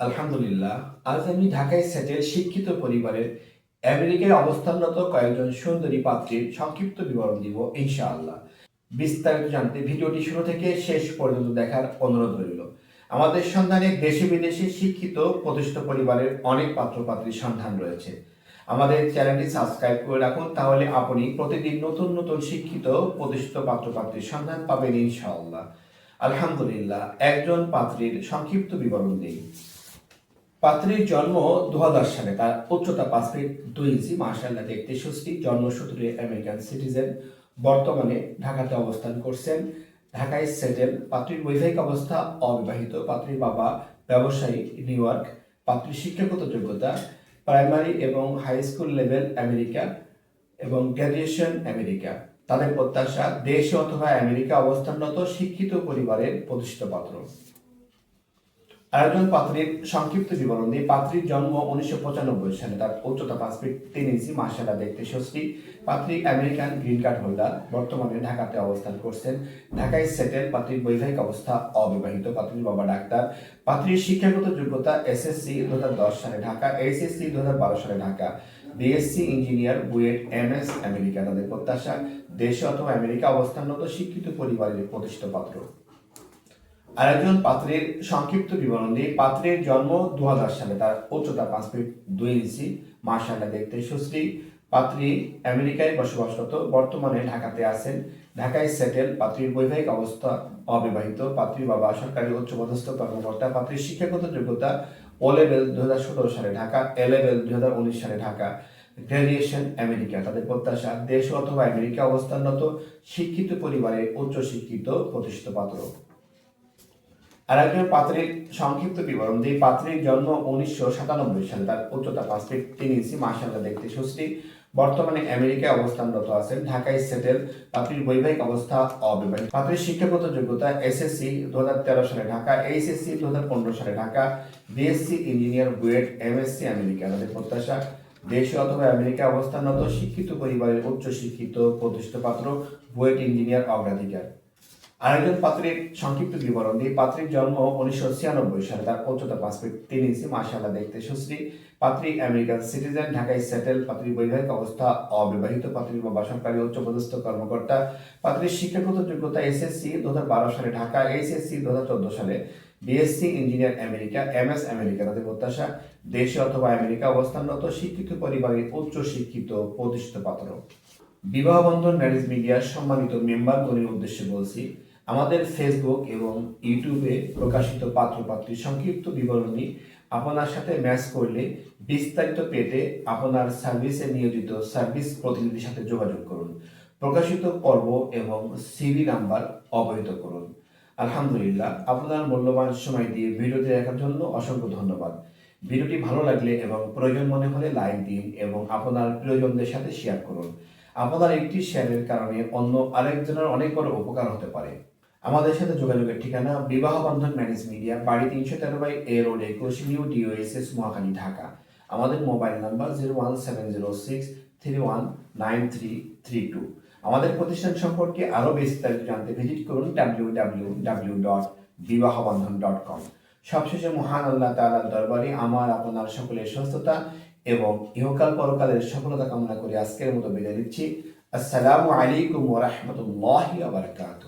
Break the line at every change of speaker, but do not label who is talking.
আলহামদুলিল্লাহ, আজ আমি ঢাকায় সেটেল শিক্ষিত পরিবারের আমেরিকায় অবস্থানরত কয়েকজন সুন্দরী পাত্রীর সংক্ষিপ্ত বিবরণ দিব, ইনশাআল্লাহ। বিস্তারিত জানতে ভিডিওটি শুরু থেকে শেষ পর্যন্ত দেখার অনুরোধ রইল। আমাদের সন্ধানে দেশে বিদেশে শিক্ষিত প্রতিষ্ঠিত পরিবারের অনেক পাত্র পাত্রীর সন্ধান রয়েছে। আমাদের চ্যানেলটি সাবস্ক্রাইব করে রাখুন, তাহলে আপনি প্রতিদিন নতুন নতুন শিক্ষিত প্রতিষ্ঠিত পাত্র পাত্রীর সন্ধান পাবেন, ইনশাআল্লাহ। আলহামদুলিল্লাহ, একজন পাত্রীর সংক্ষিপ্ত বিবরণ দিই। পাত্রীর জন্ম দু সালে। তার উচ্চতা পাঁচ ফিট দুই ইঞ্চি মার্শাল্লাহ দেখতে সুস্থি জন্মসূত্রে আমেরিকান সিটিজেন। বর্তমানে ঢাকাতে অবস্থান করছেন। ঢাকায় সেটেল। পাত্রীর বৈবাহিক অবস্থা অবিবাহিত। পাত্রীর বাবা ব্যবসায়ী, নিউ ইয়র্ক। পাত্রীর শিক্ষাগত যোগ্যতা, প্রাইমারি এবং হাই স্কুল লেভেল আমেরিকা এবং গ্র্যাজুয়েশন আমেরিকা। তাদের প্রত্যাশা, দেশ অথবা আমেরিকা অবস্থানরত শিক্ষিত পরিবারের প্রতিষ্ঠিত পাত্র। আরেকজন পাত্রীর সংক্ষিপ্ত বিবরণ দিয়ে পাত্রীর জন্ম উনিশশো পঁচানব্বই সালে। তার উচ্চতা পাঁচ ফিট তিন ইঞ্চি। মার্শালা দেখতে ষষ্ঠী পাত্রী আমেরিকান গ্রিন কার্ড হোল্ডার। বর্তমানে ঢাকাতে অবস্থান করছেন। ঢাকায় সেটেল। পাত্রীর বৈবাহিক অবস্থা অবিবাহিত। পাত্রীর বাবা ডাক্তার। পাত্রীর শিক্ষাগত যোগ্যতা এসএসসি দু দশ সালে ঢাকা, এইচএসসি দু বারো সালে Dhaka, BSc engineer BUET M S America. তাদের প্রত্যাশা, দেশে অথবা আমেরিকা অবস্থানরত শিক্ষিত পরিবারের প্রতিষ্ঠিত পাত্র। আরেকজন পাত্রের সংক্ষিপ্ত বিবরণ দিয়ে পাত্রের জন্ম দু হাজার সালে, তার উচ্চতা পাঁচ ফিট দুই ইঞ্চি। মার্শাল্লাহ দেখতে সুশ্রী। পাত্রী আমেরিকায় বসবাসরত, বর্তমানে ঢাকাতে আছেন। ঢাকায় সেটেল। পাত্রীর বৈবাহিক অবস্থা অবিবাহিত। পাত্রীর বাবা সরকারি উচ্চপদস্থ কর্মকর্তা। পাত্রীর শিক্ষাগত যোগ্যতা ও লেভেল দুহাজার সতেরো সালে ঢাকা এ লেভেল দুই হাজার উনিশ সালে ঢাকা। গ্র্যাজুয়েশন আমেরিকা তাদের প্রত্যাশা, দেশ অথবা আমেরিকা অবস্থানরত, শিক্ষিত পরিবারের উচ্চ শিক্ষিত প্রতিষ্ঠিত পাত্র। আর একজন পাত্রের সংক্ষিপ্ত বিবরণ দিয়ে পাত্রের জন্ম উনিশশো সাতানব্বই সালে। তার উচ্চতা পাঁচ ফিট তিন ইঞ্চি মাসাল্লাহ দেখতে বর্তমানে আমেরিকায় অবস্থানরত আছেন, ঢাকায় সেটেল। পাত্রীর বৈবাহিক অবস্থা অবিবাহিত। পাত্রীর শিক্ষাগত যোগ্যতা এসএসসি দু হাজার তেরো সালে ঢাকা এইচএসসি দু হাজার পনেরো সালে Dhaka BSc engineer BUET MSc America. তাদের প্রত্যাশা, দেশে অথবা আমেরিকা অবস্থানরত শিক্ষিত পরিবারের উচ্চ শিক্ষিত প্রতিষ্ঠিত পাত্র, বুয়েট ইঞ্জিনিয়ার অগ্রাধিকার। আরেকজন পাত্রের সংক্ষিপ্ত বিবরণ দিয়ে পাত্রীর জন্ম উনিশশো ছিয়ানব্বই সালে তার উচ্চতা ফিট তিন ইঞ্চি মাসাল্লাহ দেখতে সুশ্রী, পাত্রী আমেরিকান সিটিজেন, ঢাকায় সেটেল, পাত্রীর বৈবাহিক অবস্থা, অবিবাহিত পাত্রীর বাবা সরকারি উচ্চপদস্থ কর্মকর্তা, পাত্রীর শিক্ষাগত যোগ্যতা এসএসসি, দুহাজার বারো সালে ঢাকা, এইচএসসি দু হাজার চোদ্দ সালে BSc engineer America MS America তাদের প্রত্যাশা, দেশে অথবা আমেরিকা অবস্থানরত, শিক্ষিত পরিবারের উচ্চ শিক্ষিত প্রতিষ্ঠিত পাত্র। বিবাহ বন্ধন ম্যারেজ মিডিয়ার সম্মানিত মেম্বারগণের উদ্দেশ্যে বলছি আমাদের ফেসবুক এবং ইউটিউবে প্রকাশিত পাত্র পাত্রীর সংক্ষিপ্ত বিবরণী আপনার সাথে ম্যাচ করলে বিস্তারিত পেতে আপনার সার্ভিসে নিয়োজিত সার্ভিস প্রতিনিধির সাথে যোগাযোগ করুন। প্রকাশিত পর্ব এবং সিভি নাম্বার অবহিত করুন। আলহামদুলিল্লাহ, আপনার মূল্যবান সময় দিয়ে ভিডিওটি দেখার জন্য অসংখ্য ধন্যবাদ। ভিডিওটি ভালো লাগলে এবং প্রয়োজন মনে হলে লাইক দিন এবং আপনার প্রিয়জনদের সাথে শেয়ার করুন। আপনার একটি শেয়ারের কারণে অন্য আরেকজনের অনেক বড় উপকার হতে পারে। আমাদের সাথে যোগাযোগের ঠিকানা বিবাহ বন্ধন ম্যানেজ মিডিয়া, বাড়ি তিনশো তেরো বাই এ রোড একুশ, নিউ ডিওএসএস, মহাখালী, ঢাকা। আমাদের mobile number zero one seven zero six three one nine three three two. আমাদের প্রতিষ্ঠান সম্পর্কে আরও বিস্তারিত জানতে ভিজিট করুন ডাব্লিউ ডাব্লিউ ডাব্লিউ ডট বিবাহ বন্ধন ডট কম। সবশেষে মহান আল্লাহ তাআলার দরবারে আমার, আপনার সকলের সুস্থতা এবং ইহকাল পরকালের সফলতা কামনা করে আজকের মতো বিদায় দিচ্ছি আসসালামু আলাইকুম ওয়া রাহমাতুল্লাহি ওয়া বারাকাতুহু।